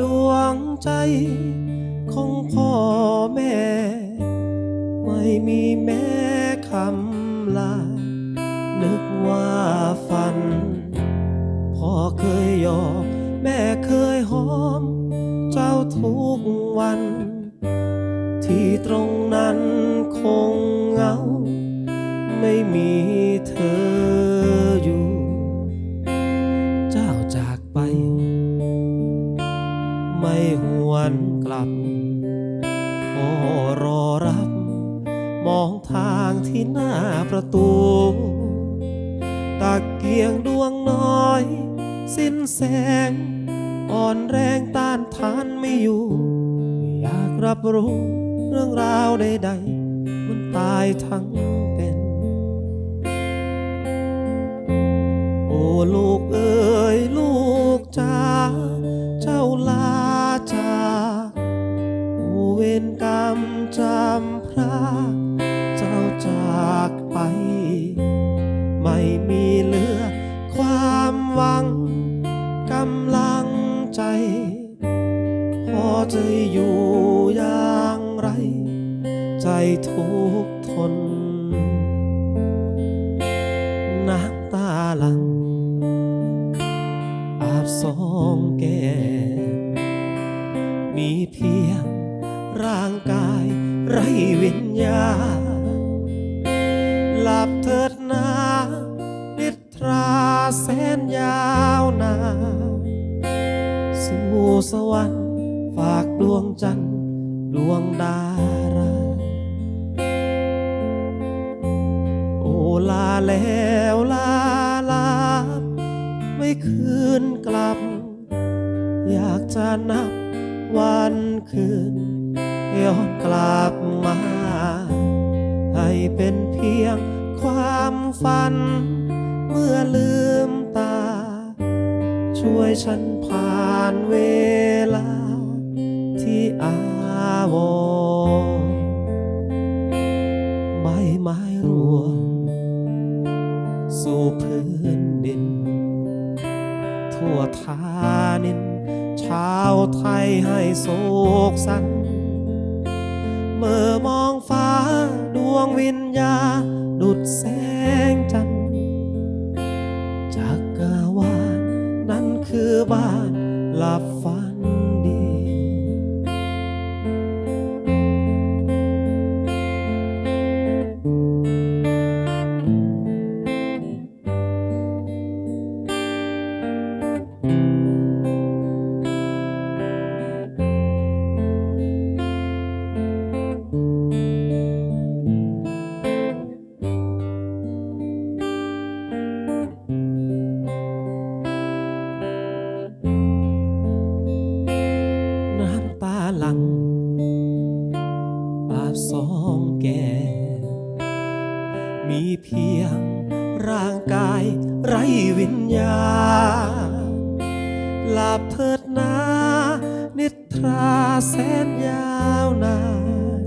ดวงใจของพ่อแม่ ไม่มีแม้คำลา นึกว่าฝัน พ่อเคยยอกแม่เคยหอม เจ้าทุกวัน ที่ตรงนั้นคง ไม่หวนกลับ โอ้รอรับ มองทางที่หน้าประตู ตะเกียงดวงน้อย สิ้นแสง อ่อนแรงต้านทานไม่อยู่ อยากรับรู้เรื่องราวใดๆ มันตายทั้งเป็น โอ้ลูกเอ๋ยลูกจ้าำพระเจ้าจากไป ไม่มีเหลือความหวังกำลังใจ พอจะอยู่อย่างไร ใจทุกทนน้ำตาหลัง อาบสองแก้มมีเพียงร่างกาย ไรวิญญาหลับเถิดนานิทราแสนยาวนานสู่สวรรค์ฝากดวงจันทร์ดวงดารา โอลาแล้วลาลา ไม่คืนกลับ อยากจะนับวันคืน ย้อนกลับมา ให้เป็นเพียงความฝัน เมื่อลืมตา ช่วยฉันผ่านเวลา ที่อาวรณ์ใบไม้ร่วงสู่พื้นดิน ทั่วทานิน ชาวไทยให้โศกสัน งวิญญาดุดแสงจันทร์จากกาวานนั้นคือบ้านหลับฝัน มีเพียงร่างกายไร้วิญญาณหลับเถิดนานิทราแสนยาวนาน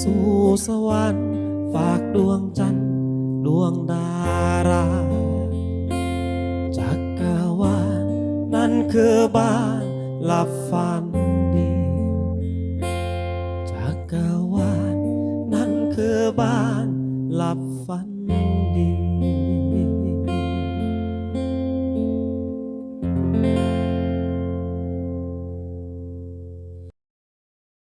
สู่สวรรค์ฝากดวงจันทร์ดวงดาราจากกาวานนั่นคือบ้านหลับฝันดีจากกาวานนั่นคือบ้าน หลับฝันดี